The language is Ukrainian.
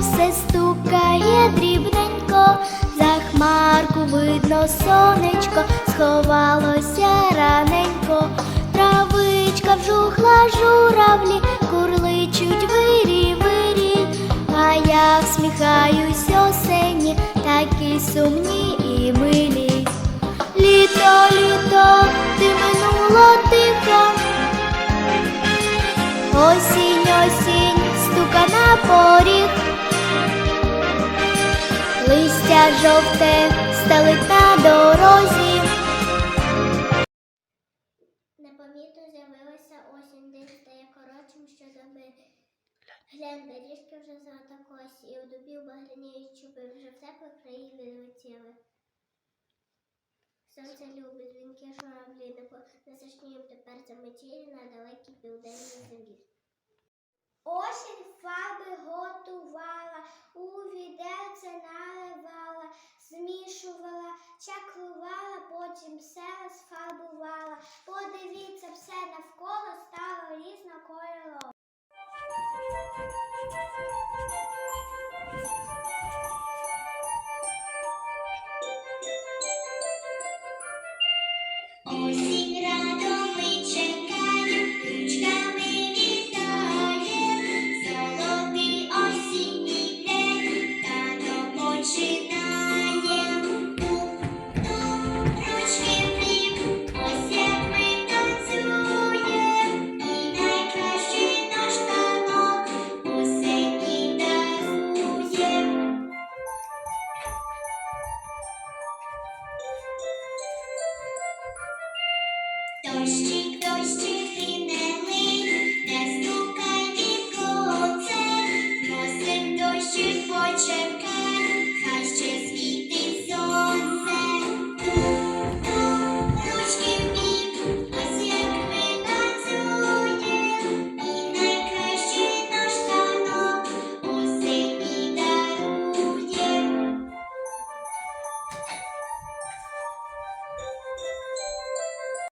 все стукає дрібненько, за хмарку видно сонечко, сховалося раненько, травичка вжухла журавлі, курличуть вирі, вирі, а я всміхаюсь осені, такі сумні і милі. Літо, літо, ти минуло тихо. Осінь, осінь, стука на поріг. Листя жовте стелить на дорозі. Непомітно з'явилася осінь, день стає коротшим щодоби. Глянь, доріжки вже златокосі, і у дубів багряніють чуби, вже в теплих країн відлетіли. Сонце любить, дзвінки журавлі, не по- зашнієм тепер заметілі на далекій південній землі. Осінь що все навколо стало різнокольоровим. Ось Dois, dois.